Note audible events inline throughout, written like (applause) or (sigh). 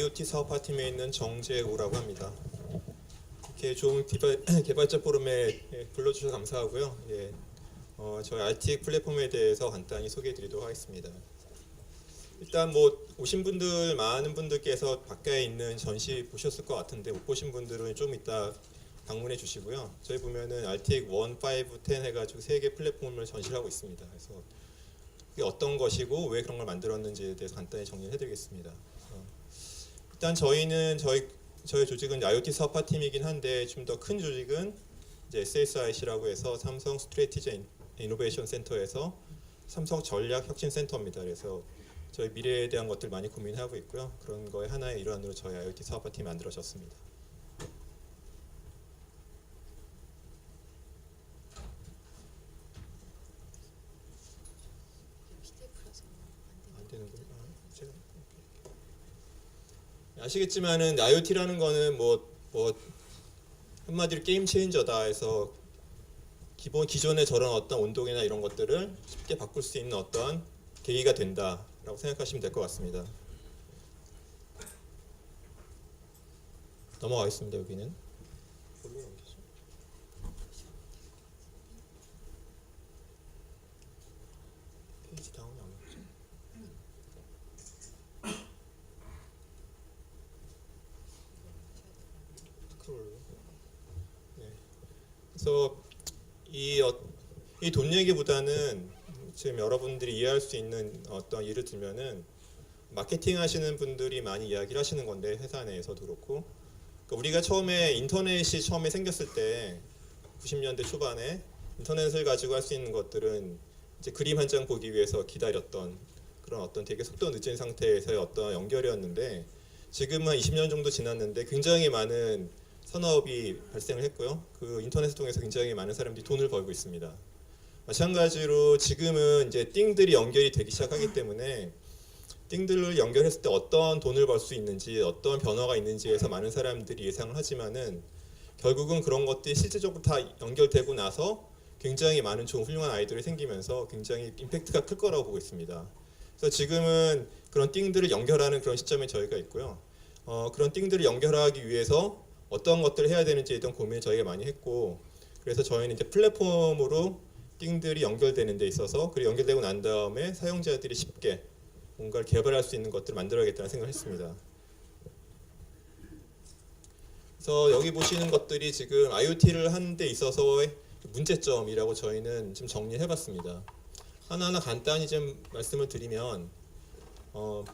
IoT 사업파팀에 있는 정재우라고 합니다. 이렇게 좋은 개발, (clears throat) 개발자 포럼에 예, 불러주셔서 감사하고요. 예, 어, 저희 RTX 플랫폼에 대해서 간단히 소개해드리도록 하겠습니다. 일단 뭐 오신 분들 많은 분들께서 밖에 있는 전시 보셨을 것 같은데 못 보신 분들은 좀 이따 방문해 주시고요. 저희 보면은 RTX 1, 5, 10 해가지고 세 개 플랫폼을 전시를 하고 있습니다. 그래서 어떤 것이고 왜 그런 걸 만들었는지에 대해서 간단히 정리를 해드리겠습니다. 어, 일단 저희는 저희 저희 조직은 IoT 사업화 팀이긴 한데 좀 더 큰 조직은 이제 SSIC라고 해서 삼성 스트레티지 이노베이션 센터에서 삼성 전략 혁신 센터입니다. 그래서 저희 미래에 대한 것들 많이 고민하고 있고요. 그런 거의 하나의 일환으로 저희 IoT 사업화 팀이 만들어졌습니다. 안 되는군요. 아, 제가 아시겠지만은 IoT라는 거는 뭐 뭐 한마디로 게임 체인저다 해서 기본 기존의 저런 어떤 온도계나 이런 것들을 쉽게 바꿀 수 있는 어떤 계기가 된다라고 생각하시면 될 것 같습니다. 넘어가겠습니다. 여기는 뭘로 넘기죠? 페이지 다운이 안 맞죠? 스크롤. 네. 그래서 이돈 얘기보다는 지금 여러분들이 이해할 수 있는 어떤 예를 들면은 마케팅 하시는 분들이 많이 이야기를 하시는 건데 회사 내에서도 그렇고. 그러니까 우리가 처음에 인터넷이 처음에 생겼을 때 90년대 초반에 인터넷을 가지고 할 수 있는 것들은 이제 그림 한 장 보기 위해서 기다렸던 그런 어떤 되게 속도 늦은 상태에서의 어떤 연결이었는데 지금은 20년 정도 지났는데 굉장히 많은 산업이 발생을 했고요. 그 인터넷을 통해서 굉장히 많은 사람들이 돈을 벌고 있습니다. 마찬가지로 지금은 이제 띵들이 연결이 되기 시작하기 때문에 띵들을 연결했을 때 어떤 돈을 벌 수 있는지 어떤 변화가 있는지에서 많은 사람들이 예상을 하지만은 결국은 그런 것들이 실질적으로 다 연결되고 나서 굉장히 많은 좋은 훌륭한 아이들이 생기면서 굉장히 임팩트가 클 거라고 보고 있습니다. 그래서 지금은 그런 띵들을 연결하는 그런 시점에 저희가 있고요. 어, 그런 띵들을 연결하기 위해서 어떤 것들을 해야 되는지에 대한 고민을 저희가 많이 했고 그래서 저희는 이제 플랫폼으로 띵들이 연결되는 데 있어서 그리고 연결되고 난 다음에 사용자들이 쉽게 뭔가를 개발할 수 있는 것들을 만들어야겠다는 생각을 했습니다. 그래서 여기 보시는 것들이 지금 IoT를 하는 데 있어서의 문제점이라고 저희는 좀 정리해 봤습니다. 하나하나 간단히 좀 말씀을 드리면 어,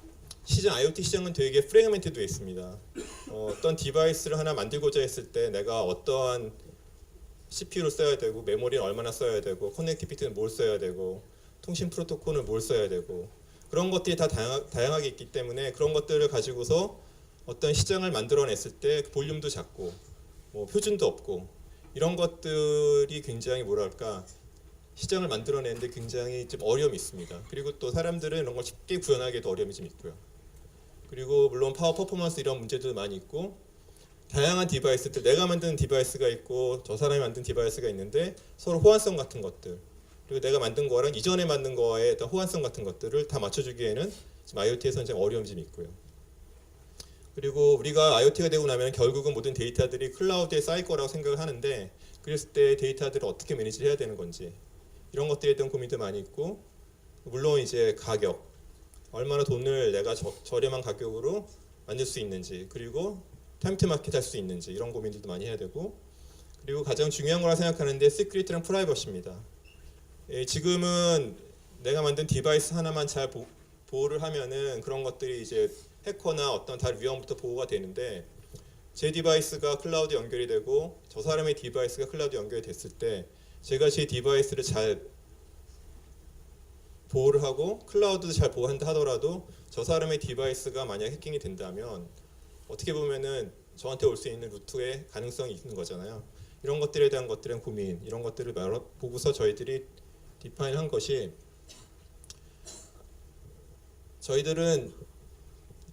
시장 IoT 시장은 되게 프레그멘트되어 있습니다. 어, 어떤 디바이스를 하나 만들고자 했을 때 내가 어떠한 CPU를 써야 되고 메모리는 얼마나 써야 되고 커넥티비티는 뭘 써야 되고 통신 프로토콜은 뭘 써야 되고 그런 것들이 다 다양, 다양하 게 있기 때문에 그런 것들을 가지고서 어떤 시장을 만들어냈을 때 볼륨도 작고 뭐 표준도 없고 이런 것들이 굉장히 뭐랄까 시장을 만들어내는데 굉장히 좀 어려움이 있습니다. 그리고 또 사람들은 이런 걸 쉽게 구현하기도 어려움이 좀 있고요. 그리고 물론 파워 퍼포먼스 이런 문제도 많이 있고 다양한 디바이스들 내가 만든 디바이스가 있고 저 사람이 만든 디바이스가 있는데 서로 호환성 같은 것들 그리고 내가 만든 거랑 이전에 만든 거와의 어떤 호환성 같은 것들을 다 맞춰주기에는 지금 IoT에서는 좀 어려움이 좀 있고요. 그리고 우리가 IoT가 되고 나면 결국은 모든 데이터들이 클라우드에 쌓일 거라고 생각을 하는데 그랬을 때 데이터들을 어떻게 매니지 해야 되는 건지 이런 것들에 대한 고민도 많이 있고 물론 이제 가격 얼마나 돈을 내가 저, 저렴한 가격으로 만들 수 있는지 그리고 타임트 마켓 할 수 있는지 이런 고민들도 많이 해야 되고 그리고 가장 중요한 거라 생각하는데 시크릿이랑 프라이버시입니다. 예, 지금은 내가 만든 디바이스 하나만 잘 보, 보호를 하면은 그런 것들이 이제 해커나 어떤 다른 위험부터 보호가 되는데 제 디바이스가 클라우드 연결이 되고 저 사람의 디바이스가 클라우드 연결이 됐을 때 제가 제 디바이스를 잘 보호를 하고 클라우드도 잘 보호한다 하더라도 저 사람의 디바이스가 만약 해킹이 된다면 어떻게 보면은 저한테 올 수 있는 루트의 가능성이 있는 거잖아요. 이런 것들에 대한 것들은 고민, 이런 것들을 보고서 저희들이 디파인한 것이 저희들은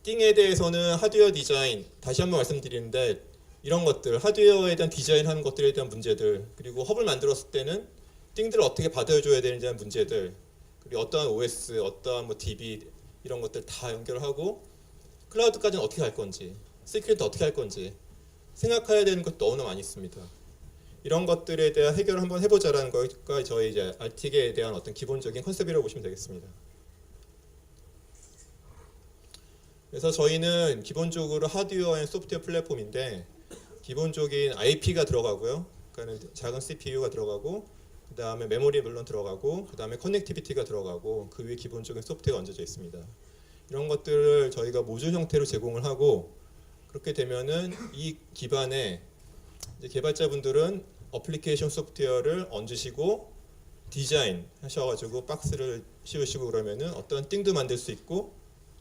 띵에 대해서는 하드웨어 디자인 다시 한번 말씀드리는데 이런 것들 하드웨어에 대한 디자인하는 것들에 대한 문제들 그리고 헙을 만들었을 때는 띵들을 어떻게 받아줘야 되는지에 대한 문제들 그리고 어떠한 OS 어떠한 뭐 DB 이런 것들 다 연결하고 클라우드까지는 어떻게 갈 건지, 시큐리티 어떻게 할 건지 생각해야 되는 것도 너무나 많이 있습니다. 이런 것들에 대한 해결을 한번 해보자라는 거가 저희 이제 RT에 대한 어떤 기본적인 컨셉이라고 보시면 되겠습니다. 그래서 저희는 기본적으로 하드웨어 앤 소프트웨어 플랫폼인데 기본적인 IP가 들어가고요. 그러니까 작은 CPU가 들어가고 그 다음에 메모리 물론 들어가고 그 다음에 커넥티비티가 들어가고 그 위에 기본적인 소프트웨어가 얹어져 있습니다. 이런 것들을 저희가 모듈 형태로 제공을 하고 그렇게 되면은 이 기반에 이제 개발자분들은 어플리케이션 소프트웨어를 얹으시고 디자인 하셔가지고 박스를 씌우시고 그러면은 어떤 띵도 만들 수 있고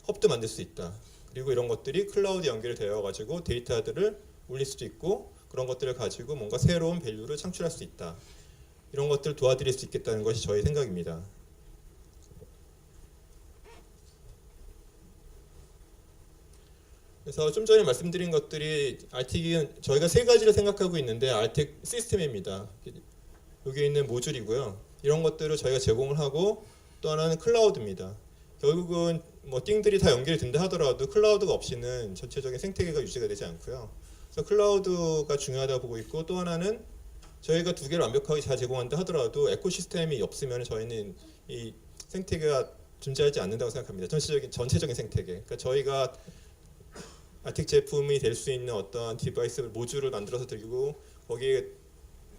헙도 만들 수 있다. 그리고 이런 것들이 클라우드 연결이 되어가지고 데이터들을 올릴 수도 있고 그런 것들을 가지고 뭔가 새로운 밸류를 창출할 수 있다. 이런 것들을 도와드릴 수 있겠다는 것이 저희 생각입니다. 그래서 좀 전에 말씀드린 것들이 RT는 저희가 세 가지를 생각하고 있는데 RT 시스템입니다. 여기 있는 모듈이고요. 이런 것들을 저희가 제공을 하고 또 하나는 클라우드입니다. 결국은 뭐 띵들이 다 연결이 된다 하더라도 클라우드가 없이는 전체적인 생태계가 유지가 되지 않고요. 그래서 클라우드가 중요하다고 보고 있고 또 하나는 저희가 두 개를 완벽하게 잘 제공한다 하더라도 에코시스템이 없으면 저희는 이 생태계가 존재하지 않는다고 생각합니다. 전체적인 전체적인 생태계. 그러니까 저희가 아틱 제품이 될 수 있는 어떤 디바이스 모듈을 만들어서 드리고 거기에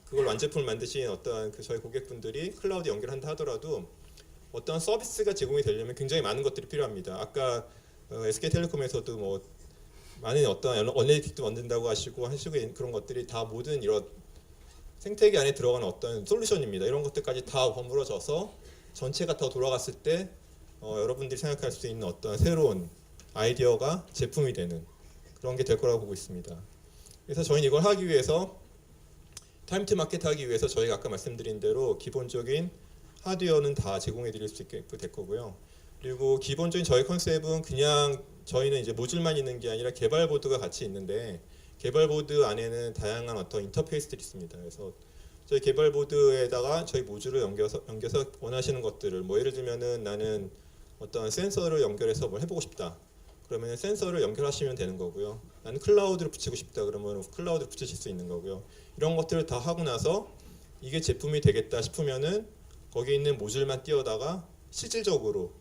그걸 완제품을 만드신 어떤 그 저희 고객분들이 클라우드 연결한다 하더라도 어떤 서비스가 제공이 되려면 굉장히 많은 것들이 필요합니다. 아까 어, SK텔레콤에서도 뭐 많은 어떤 어널리틱도 만든다고 하시고 하시고 그런 것들이 다 모든 이런 생태계 안에 들어가는 어떤 솔루션입니다. 이런 것들까지 다 버무려져서 전체가 다 돌아갔을 때 어, 여러분들이 생각할 수 있는 어떤 새로운 아이디어가 제품이 되는 그런 게 될 거라고 보고 있습니다. 그래서 저희는 이걸 하기 위해서 타임 투 마켓 하기 위해서 저희가 아까 말씀드린 대로 기본적인 하드웨어는 다 제공해 드릴 수 있게 될 거고요. 그리고 기본적인 저희 컨셉은 그냥 저희는 이제 모듈만 있는 게 아니라 개발 보드가 같이 있는데 개발 보드 안에는 다양한 어떤 인터페이스들이 있습니다. 그래서 저희 개발 보드에다가 저희 모듈을 연결해서 연결해서 원하시는 것들을 뭐 예를 들면은 나는 어떤 센서를 연결해서 뭘 해보고 싶다. 그러면 센서를 연결하시면 되는 거고요. 나는 클라우드를 붙이고 싶다. 그러면 클라우드를 붙이실 수 있는 거고요. 이런 것들을 다 하고 나서 이게 제품이 되겠다 싶으면은 거기 있는 모듈만 띄워다가 실질적으로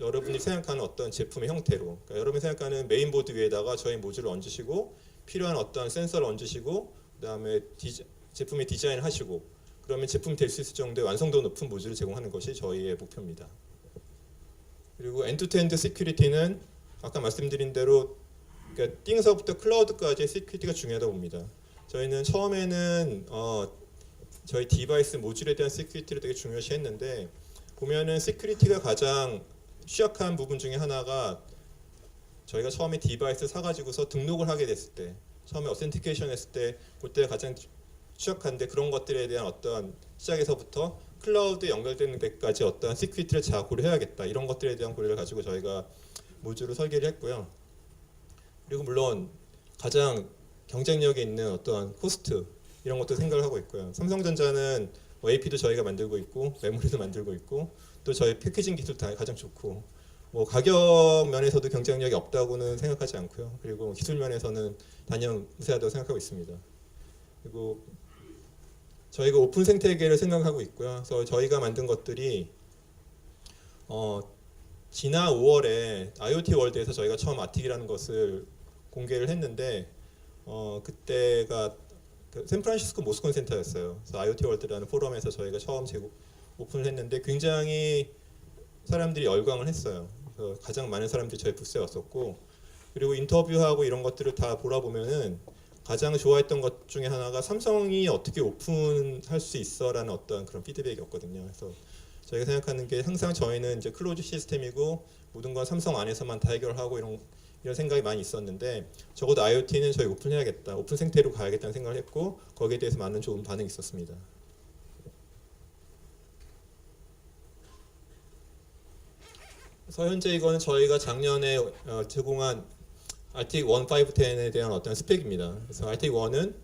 여러분이 생각하는 어떤 제품의 형태로 그러니까 여러분이 생각하는 메인보드 위에다가 저희 모듈을 얹으시고 필요한 어떤 센서를 얹으시고 그다음에 디자, 제품의 디자인을 하시고 그러면 제품이 될 수 있을 정도의 완성도 높은 모듈을 제공하는 것이 저희의 목표입니다. 그리고 엔드투엔드 시큐리티는 아까 말씀드린 대로 그러니까 띵서부터 클라우드까지의 시큐리티가 중요하다고 봅니다. 저희는 처음에는 어, 저희 디바이스 모듈에 대한 시큐리티를 되게 중요시했는데 보면은 시큐리티가 가장 취약한 부분 중에 하나가 저희가 처음에 디바이스 사가지고서 등록을 하게 됐을 때 처음에 어센티케이션 했을 때 그때 가장 취약한데 그런 것들에 대한 어떤 시작에서부터 클라우드 연결되는 데까지 어떤 시큐리티를 잘 고려해야겠다 이런 것들에 대한 고려를 가지고 저희가 모듈을 설계를 했고요. 그리고 물론 가장 경쟁력이 있는 어떤 코스트 이런 것도 생각을 하고 있고요. 삼성전자는 뭐 AP도 저희가 만들고 있고 메모리도 만들고 있고 또 저희 패키징 기술 다 가장 좋고 뭐 가격 면에서도 경쟁력이 없다고는 생각하지 않고요. 그리고 기술 면에서는 단연 우세하다고 생각하고 있습니다. 그리고 저희가 오픈 생태계를 생각하고 있고요. 그래서 저희가 만든 것들이 어, 지난 5월에 IoT 월드에서 저희가 처음 아틱이라는 것을 공개를 했는데 어, 그때가 그 샌프란시스코 모스콘 센터였어요. 그래서 IoT 월드라는 포럼에서 저희가 처음 제공 오픈을 했는데 굉장히 사람들이 열광을 했어요. 그래서 가장 많은 사람들이 저희 부스에 왔었고 그리고 인터뷰하고 이런 것들을 다 보라 보면은 가장 좋아했던 것 중에 하나가 삼성이 어떻게 오픈할 수 있어라는 어떤 그런 피드백이었거든요. 그래서 저희가 생각하는 게 항상 저희는 이제 클로즈 시스템이고 모든 건 삼성 안에서만 다 해결하고 이런 이런 생각이 많이 있었는데 적어도 IoT는 저희 오픈해야겠다, 오픈 생태로 가야겠다는 생각을 했고 거기에 대해서 많은 좋은 반응이 있었습니다. 그래서 현재 이거는 저희가 작년에 어, 제공한 RTX 1510에 대한 어떤 스펙입니다. 그래서 RTX 1은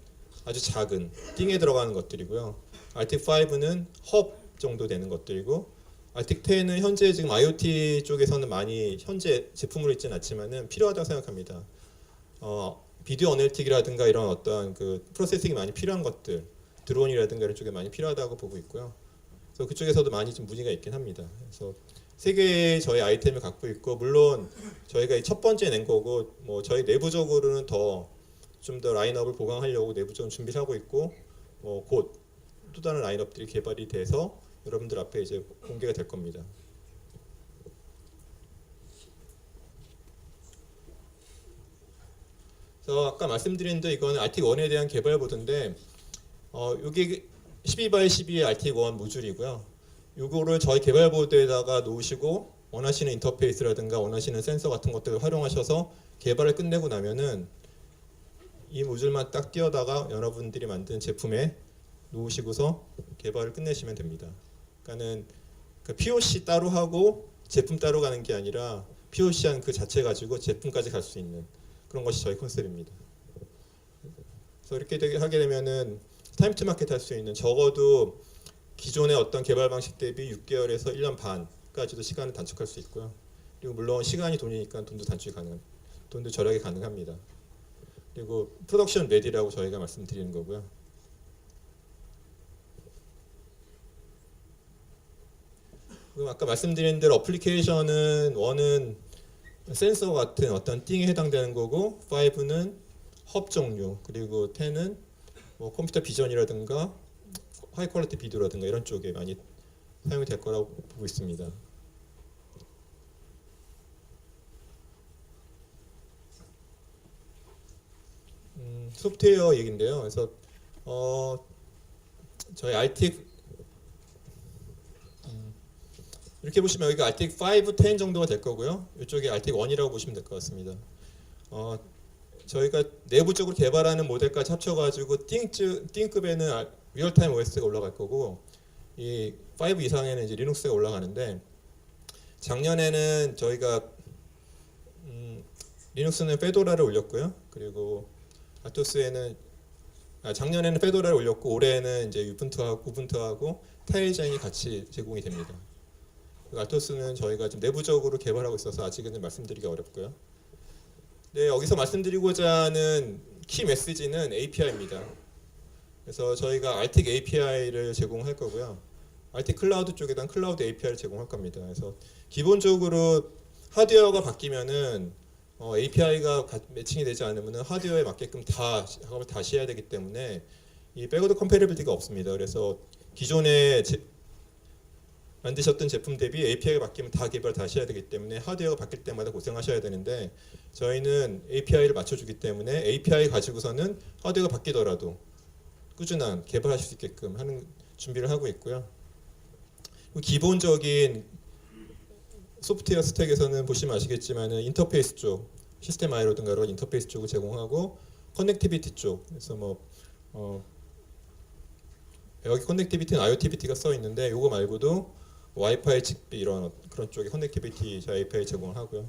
아주 작은 띵에 들어가는 것들이고요. RTX 5는 헙 정도 되는 것들이고 아틱 10은 현재 지금 IoT 쪽에서는 많이 현재 제품으로 있지는 않지만은 필요하다고 생각합니다. 어, 비디오 어널틱이라든가 이런 어떤 그 프로세싱이 많이 필요한 것들, 드론이라든가 이런 쪽에 많이 필요하다고 보고 있고요. 그래서 그쪽에서도 많이 좀 문의가 있긴 합니다. 그래서 세 개의 저희 아이템을 갖고 있고 물론 저희가 이 첫 번째 낸 거고 뭐 저희 내부적으로는 더 좀 더 라인업을 보강하려고 내부적으로 준비를 하고 있고 뭐 곧 또 다른 라인업들이 개발이 돼서 여러분들 앞에 이제 공개가 될 겁니다. 그래서 아까 말씀드린 데 이거는 RT 1에 대한 개발 보드인데 어 여기 12 x 12의 RT 1 모듈이고요. 요거를 저희 개발 보드에다가 놓으시고 원하시는 인터페이스라든가 원하시는 센서 같은 것들을 활용하셔서 개발을 끝내고 나면은 이 모듈만 딱 띄워다가 여러분들이 만든 제품에 놓으시고서 개발을 끝내시면 됩니다. 그러니까는 그 POC 따로 하고 제품 따로 가는 게 아니라 POC한 그 자체 가지고 제품까지 갈 수 있는 그런 것이 저희 컨셉입니다. 그래서 이렇게 하게 되면은 타임 투 마켓 할 수 있는 적어도 기존의 어떤 개발 방식 대비 6개월에서 1년 반까지도 시간을 단축할 수 있고요. 그리고 물론 시간이 돈이니까 돈도 단축이 가능, 돈도 절약이 가능합니다. 그리고 프로덕션 레디라고 저희가 말씀드리는 거고요. 그럼 아까 말씀드린 대로 어플리케이션은 원은 센서 같은 어떤 띵에 해당되는 거고 5는 헙 종류 그리고 10은 뭐 컴퓨터 비전이라든가 하이 퀄리티 비디오라든가 이런 쪽에 많이 사용이 될 거라고 보고 있습니다. 음, 소프트웨어 얘긴데요. 그래서 어, 저희 RTX 음, 이렇게 보시면 여기가 RTX 5, 10 정도가 될 거고요. 이쪽에 RTX 1이라고 보시면 될 것 같습니다. 어, 저희가 내부적으로 개발하는 모델까지 합쳐가지고 띵즈, 띵급에는 아- 리얼타임 OS가 올라갈 거고 이 5 이상에는 이제 리눅스가 올라가는데 작년에는 저희가 음, 리눅스는 페도라를 올렸고요. 그리고 아토스에는 아, 작년에는 페도라를 올렸고 올해는 이제 유분투하고 우분투하고 타일젠이 같이 제공이 됩니다. 아토스는 저희가 지금 내부적으로 개발하고 있어서 아직은 말씀드리기 어렵고요. 네, 여기서 말씀드리고자 하는 키 메시지는 API입니다. 그래서 저희가 RTIC API를 제공할 거고요. RTIC 클라우드 쪽에단 클라우드 API를 제공할 겁니다. 그래서 기본적으로 하드웨어가 바뀌면은 어, API가 매칭이 되지 않으면 하드웨어에 맞게끔 다 작업을 다시 해야 되기 때문에 이 백워드 컴패러빌리티가 없습니다. 그래서 기존에 제- 만드셨던 제품 대비 API가 바뀌면 다 개발 다시 해야 되기 때문에 하드웨어가 바뀔 때마다 고생하셔야 되는데 저희는 API를 맞춰주기 때문에 API 가지고서는 하드웨어가 바뀌더라도 꾸준한 개발하실 수 있게끔 하는 준비를 하고 있고요. 기본적인 소프트웨어 스택에서는 보시면 아시겠지만은 인터페이스 쪽 시스템 아이로든가 이런 인터페이스 쪽을 제공하고 커넥티비티 쪽 그래서 뭐 어, 여기 커넥티비티는 IoTBT가 써 있는데 이거 말고도 와이파이 직비 이런 그런 쪽에 커넥티비티 API 제공을 하고요.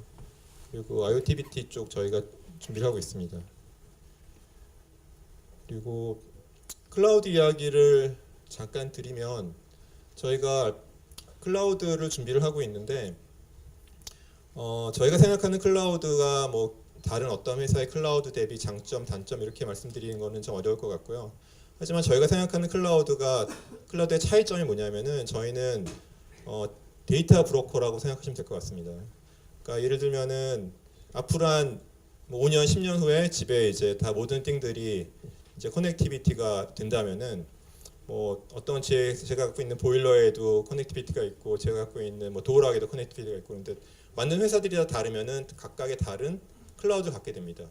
그리고 IoTBT 쪽 저희가 준비를 하고 있습니다. 그리고 클라우드 이야기를 잠깐 드리면 저희가 클라우드를 준비를 하고 있는데 어, 저희가 생각하는 클라우드가 뭐 다른 어떤 회사의 클라우드 대비 장점, 단점 이렇게 말씀드리는 거는 좀 어려울 것 같고요. 하지만 저희가 생각하는 클라우드가 클라우드의 차이점이 뭐냐면은 저희는 어, 데이터 브로커라고 생각하시면 될 것 같습니다. 그러니까 예를 들면은 앞으로 한뭐 5년, 10년 후에 집에 이제 다 모든 띵들이 이제 커넥티비티가 된다면은 뭐 어떤 제, 제가 갖고 있는 보일러에도 커넥티비티가 있고 제가 갖고 있는 뭐 도어락에도 커넥티비티가 있고 그런데 만든 회사들이 다 다르면은 각각의 다른 클라우드를 갖게 됩니다.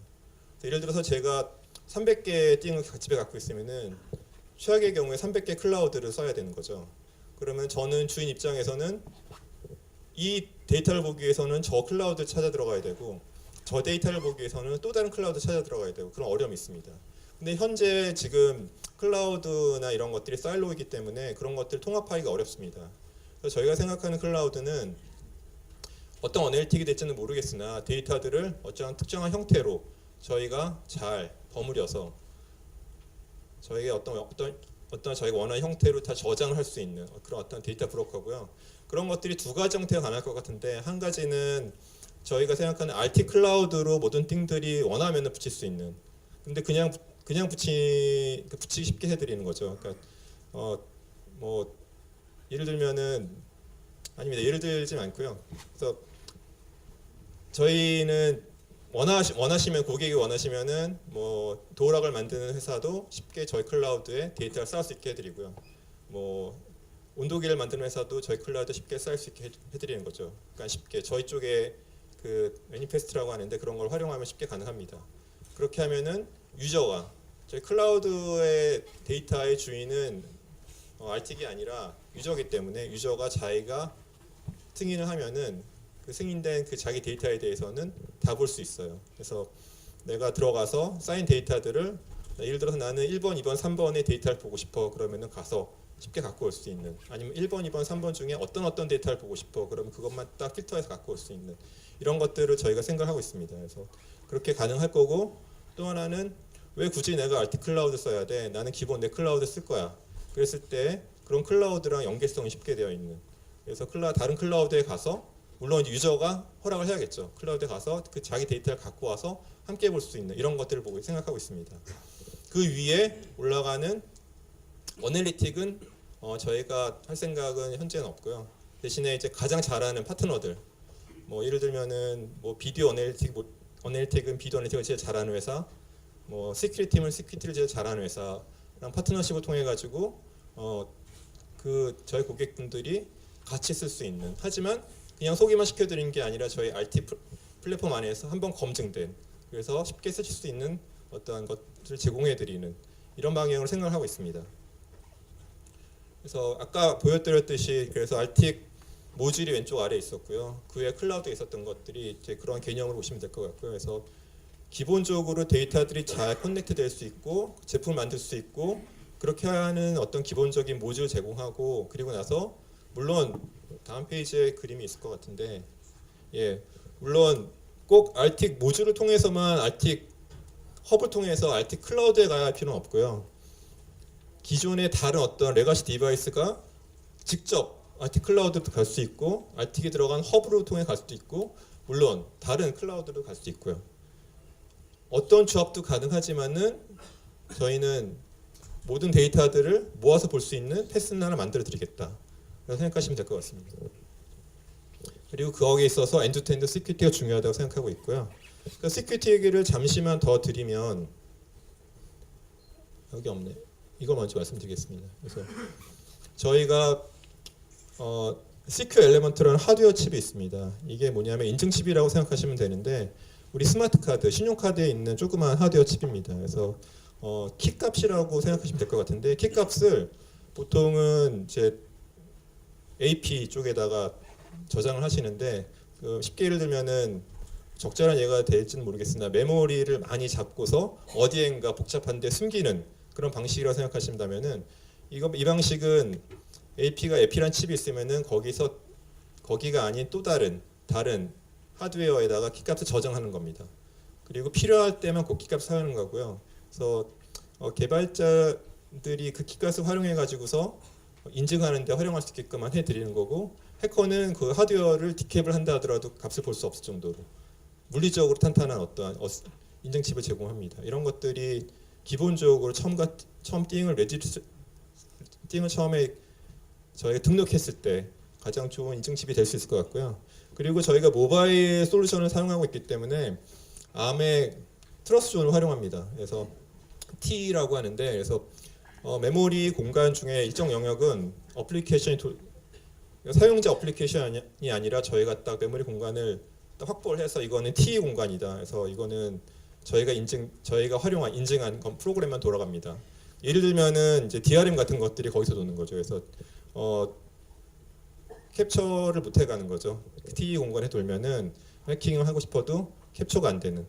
예를 들어서 제가 300개의 띵을 집에 갖고 있으면은 최악의 경우에 300개 클라우드를 써야 되는 거죠. 그러면 저는 주인 입장에서는 이 데이터를 보기 위해서는 저 클라우드를 찾아 들어가야 되고 저 데이터를 보기 위해서는 또 다른 클라우드 찾아 들어가야 되고 그런 어려움이 있습니다. 근데 현재 지금 클라우드나 이런 것들이 사일로이기 때문에 그런 것들 통합하기가 어렵습니다. 그래서 저희가 생각하는 클라우드는 어떤 어널틱이 될지는 모르겠으나 데이터들을 어쩌한 특정한 형태로 저희가 잘 버무려서 저희의 어떤 어떤 어떤 저희가 원하는 형태로 다 저장을 할 수 있는 그런 어떤 데이터 브로커고요. 그런 것들이 두 가지 형태가 가능할 것 같은데 한 가지는 저희가 생각하는 RT 클라우드로 모든 띵들이 원하면 붙일 수 있는 근데 그냥 그냥 붙이 붙이기 쉽게 해드리는 거죠. 그러니까 어 뭐 예를 들면은 아닙니다. 예를 들지 않고요. 그래서 저희는 원하시, 원하시면 고객이 원하시면은 뭐 도락을 만드는 회사도 쉽게 저희 클라우드에 데이터를 쌓을 수 있게 해드리고요. 뭐 온도계를 만드는 회사도 저희 클라우드 쉽게 쌓을 수 있게 해- 해드리는 거죠. 그러니까 쉽게 저희 쪽에 그 매니페스트라고 하는데 그런 걸 활용하면 쉽게 가능합니다. 그렇게 하면은 유저가 저희 클라우드의 데이터의 주인은 어, RT가 아니라 유저이기 때문에 유저가 자기가 승인을 하면은 그 승인된 그 자기 데이터에 대해서는 다 볼 수 있어요. 그래서 내가 들어가서 쌓인 데이터들을 예를 들어서 나는 1번, 2번, 3번의 데이터를 보고 싶어 그러면은 가서 쉽게 갖고 올 수 있는 아니면 1번, 2번, 3번 중에 어떤 어떤 데이터를 보고 싶어 그러면 그것만 딱 필터해서 갖고 올 수 있는 이런 것들을 저희가 생각하고 있습니다. 그래서 그렇게 가능할 거고 또 하나는 왜 굳이 내가 RT 클라우드 써야 돼? 나는 기본 내 클라우드 쓸 거야. 그랬을 때 그런 클라우드랑 연계성이 쉽게 되어 있는 그래서 클라 다른 클라우드에 가서 물론 유저가 허락을 해야겠죠. 클라우드에 가서 그 자기 데이터를 갖고 와서 함께 볼 수 있는 이런 것들을 보고 생각하고 있습니다. 그 위에 올라가는 어널리틱은 어, 저희가 할 생각은 현재는 없고요. 대신에 이제 가장 잘하는 파트너들 뭐 예를 들면은 뭐 비디오 어널리틱 뭐, 어널리틱은 비디오 어널리틱을 제일 잘하는 회사 뭐 시큐리티 팀은 시큐리티를 제일 잘하는 회사랑 파트너십을 통해 가지고 어 그 저희 고객분들이 같이 쓸 수 있는 하지만 그냥 소개만 시켜드리는 게 아니라 저희 RT 플- 플랫폼 안에서 한번 검증된 그래서 쉽게 쓰실 수 있는 어떠한 것을 제공해드리는 이런 방향으로 생각을 하고 있습니다. 그래서 아까 보여드렸듯이 그래서 RT 모듈이 왼쪽 아래에 있었고요. 그 위에 클라우드에 있었던 것들이 이제 그런 개념으로 보시면 될 것 같고요. 그래서 기본적으로 데이터들이 잘 커넥트 될 수 있고 제품을 만들 수 있고 그렇게 하는 어떤 기본적인 모듈 제공하고 그리고 나서 물론 다음 페이지에 그림이 있을 것 같은데 예 물론 꼭 RT 모듈을 통해서만 RT 헙을 통해서 RT 클라우드에 가야 할 필요는 없고요. 기존의 다른 어떤 레가시 디바이스가 직접 RT 클라우드도 갈수 있고 RT에 들어간 헙으로 통해 갈 수도 있고 물론 다른 클라우드로 갈 수도 있고요. 어떤 조합도 가능하지만은 저희는 모든 데이터들을 모아서 볼 수 있는 패스는 하나 만들어 드리겠다. 생각하시면 될 것 같습니다. 그리고 거기에 있어서 엔드투엔드 시큐리티가 중요하다고 생각하고 있고요. 그 시큐리티 얘기를 잠시만 더 드리면 여기 없네. 이거 먼저 말씀드리겠습니다. 그래서 저희가 어, CQ 엘레먼트라는 하드웨어 칩이 있습니다. 이게 뭐냐면 인증 칩이라고 생각하시면 되는데 우리 스마트 카드, 신용카드에 있는 조그마한 하드웨어 칩입니다. 그래서 어, 키 값이라고 생각하시면 될 것 같은데 키 값을 보통은 이제 AP 쪽에다가 저장을 하시는데 그 쉽게 예를 들면은 적절한 예가 될지는 모르겠으나 메모리를 많이 잡고서 어디엔가 복잡한데 숨기는 그런 방식이라고 생각하신다면은 이거 이 방식은 AP가 에피란 칩이 있으면은 거기서 거기가 아닌 또 다른 다른 하드웨어에다가 키값을 저장하는 겁니다. 그리고 필요할 때만 그 키값을 사용하는 거고요. 그래서 어, 개발자들이 그 키값을 활용해 가지고서 인증하는데 활용할 수 있게끔만 해드리는 거고 해커는 그 하드웨어를 디캡을 한다 하더라도 값을 볼 수 없을 정도로 물리적으로 탄탄한 어떠한 어- 인증 칩을 제공합니다. 이런 것들이 기본적으로 처음 같, 처음 띵을 레지스 띵을 처음에 저희가 등록했을 때 가장 좋은 인증칩이 될 수 있을 것 같고요. 그리고 저희가 모바일 솔루션을 사용하고 있기 때문에 암의 트러스존을 활용합니다. 그래서 T라고 하는데 그래서 어, 메모리 공간 중에 일정 영역은 어플리케이션이 도- 사용자 어플리케이션이 아니라 저희가 딱 메모리 공간을 딱 확보를 해서 이거는 T 공간이다. 그래서 이거는 저희가 인증 저희가 활용한 인증한 건 프로그램만 돌아갑니다. 예를 들면은 이제 DRM 같은 것들이 거기서 도는 거죠. 그래서 어, 캡처를 못 해가는 거죠. T 공간에 돌면은 해킹을 하고 싶어도 캡처가 안 되는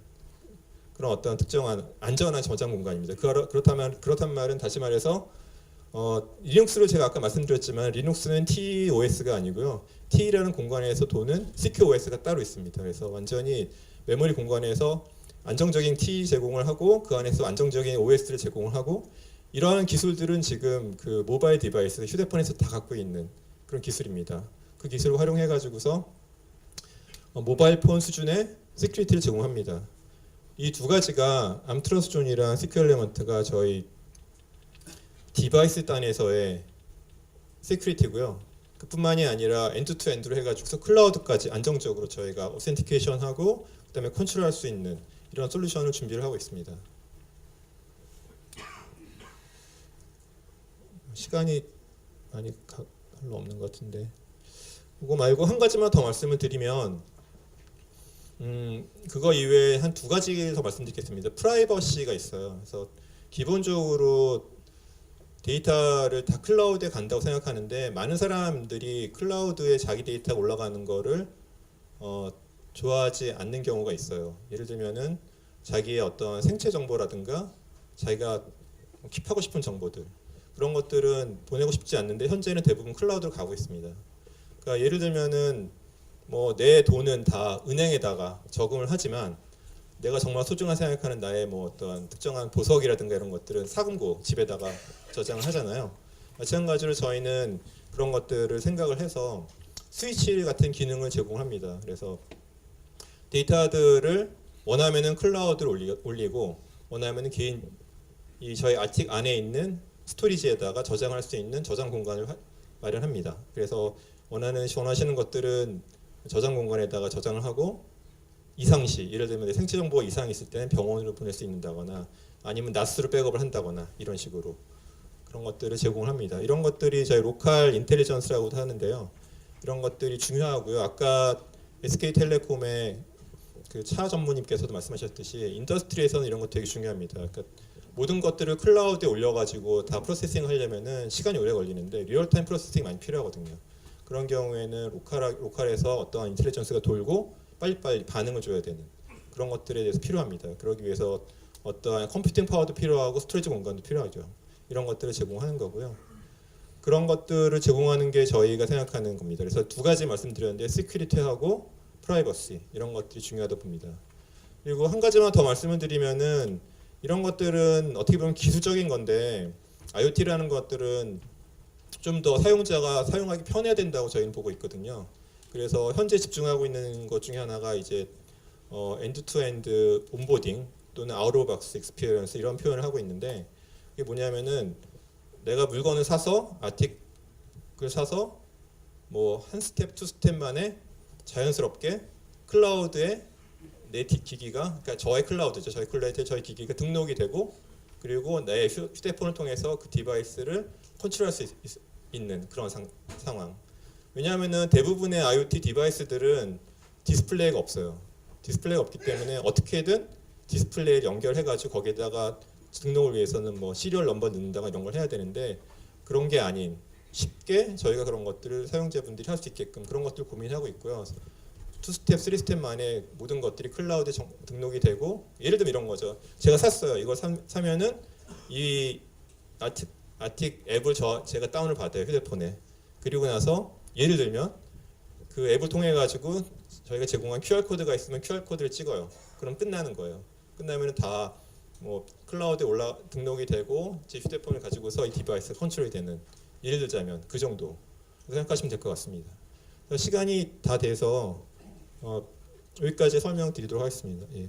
그런 어떤 특정한 안전한 저장 공간입니다. 그렇, 그렇다면 그렇단 말은 다시 말해서 어, 리눅스를 제가 아까 말씀드렸지만 리눅스는 TOS가 아니고요. T라는 공간에서 도는 CQOS가 따로 있습니다. 그래서 완전히 메모리 공간에서 안정적인 T 제공을 하고 그 안에서 안정적인 OS를 제공을 하고 이러한 기술들은 지금 그 모바일 디바이스 휴대폰에서 다 갖고 있는 그런 기술입니다. 그 기술을 활용해 가지고서 어, 모바일 폰 수준의 시큐리티를 제공합니다. 이 두 가지가 암트러스존이랑 시큐어 엘리먼트가 저희 디바이스 단에서의 시큐리티고요. 그뿐만이 아니라 엔드 투 엔드로 해가지고서 클라우드까지 안정적으로 저희가 오센티케이션하고 그다음에 컨트롤할 수 있는 이런 솔루션을 준비를 하고 있습니다. 시간이 많이 가, 별로 없는 것 같은데 그거 말고 한 가지만 더 말씀을 드리면 음 그거 이외에 한 두 가지 더 말씀드리겠습니다. 프라이버시가 있어요. 그래서 기본적으로 데이터를 다 클라우드에 간다고 생각하는데 많은 사람들이 클라우드에 자기 데이터가 올라가는 거를 어, 좋아하지 않는 경우가 있어요. 예를 들면은 자기의 어떤 생체 정보라든가 자기가 킵하고 싶은 정보들 그런 것들은 보내고 싶지 않는데 현재는 대부분 클라우드로 가고 있습니다. 그러니까 예를 들면은 뭐 내 돈은 다 은행에다가 저금을 하지만 내가 정말 소중한 생각하는 나의 뭐 어떤 특정한 보석이라든가 이런 것들은 사금고 집에다가 저장을 하잖아요. 마찬가지로 저희는 그런 것들을 생각을 해서 스위치 같은 기능을 제공합니다. 그래서 데이터들을 원하면은 클라우드로 올리, 올리고 원하면은 개인 이 저희 아틱 안에 있는 스토리지에다가 저장할 수 있는 저장 공간을 화- 마련합니다. 그래서 원하는 원하시는 것들은 저장 공간에다가 저장을 하고 이상시 예를 들면 내 생체 정보가 이상이 있을 때는 병원으로 보낼 수 있는다거나 아니면 나스로 백업을 한다거나 이런 식으로 그런 것들을 제공을 합니다. 이런 것들이 저희 로컬 인텔리전스라고도 하는데요. 이런 것들이 중요하고요. 아까 SK텔레콤의 그 차 전무님께서도 말씀하셨듯이 인더스트리에서는 이런 것 되게 중요합니다. 그러니까 모든 것들을 클라우드에 올려가지고 다 프로세싱 하려면은 시간이 오래 걸리는데 리얼타임 프로세싱 많이 필요하거든요. 그런 경우에는 로컬 로컬에서 어떠한 인텔리전스가 돌고 빨리빨리 반응을 줘야 되는 그런 것들에 대해서 필요합니다. 그러기 위해서 어떠한 컴퓨팅 파워도 필요하고 스토리지 공간도 필요하죠. 이런 것들을 제공하는 거고요. 그런 것들을 제공하는 게 저희가 생각하는 겁니다. 그래서 두 가지 말씀드렸는데 시큐리티하고 프라이버시 이런 것들이 중요하다 봅니다. 그리고 한 가지만 더 말씀을 드리면은 이런 것들은 어떻게 보면 기술적인 건데 IoT라는 것들은 좀 더 사용자가 사용하기 편해야 된다고 저희는 보고 있거든요. 그래서 현재 집중하고 있는 것 중에 하나가 이제 어, 엔드-투-엔드 온보딩 또는 아웃 오브 박스 익스피리언스 이런 표현을 하고 있는데 이게 뭐냐면은 내가 물건을 사서 아틱을 사서 뭐 한 스텝 투 스텝 만에 자연스럽게 클라우드에 내 디- 기기가 그러니까 저의 클라우드죠 저희 클라우드에 저희 기기가 등록이 되고 그리고 내 휴- 휴대폰을 통해서 그 디바이스를 컨트롤할 수 있, 는 그런 상, 상황 왜냐하면은 대부분의 IoT 디바이스들은 디스플레이가 없어요. 디스플레이가 없기 때문에 어떻게든 디스플레이를 연결해가지고 거기에다가 등록을 위해서는 뭐 시리얼 넘버 넣는다가 이런 걸 해야 되는데 그런 게 아닌 쉽게 저희가 그런 것들을 사용자분들이 할 수 있게끔 그런 것들 고민하고 있고요. 투 스텝, 쓰리 스텝 만에 모든 것들이 클라우드에 정- 등록이 되고 예를 들면 이런 거죠. 제가 샀어요. 이거 사, 사면은 이 아틱, 아틱 앱을 저 제가 다운을 받아요 휴대폰에. 그리고 나서 예를 들면 그 앱을 통해 가지고 저희가 제공한 QR 코드가 있으면 QR 코드를 찍어요. 그럼 끝나는 거예요. 끝나면 다 뭐 클라우드에 올라 등록이 되고 제 휴대폰을 가지고서 이 디바이스 컨트롤이 되는 예를 들자면 그 정도 생각하시면 될 것 같습니다. 시간이 다 돼서 어, 여기까지 설명드리도록 하겠습니다. 예.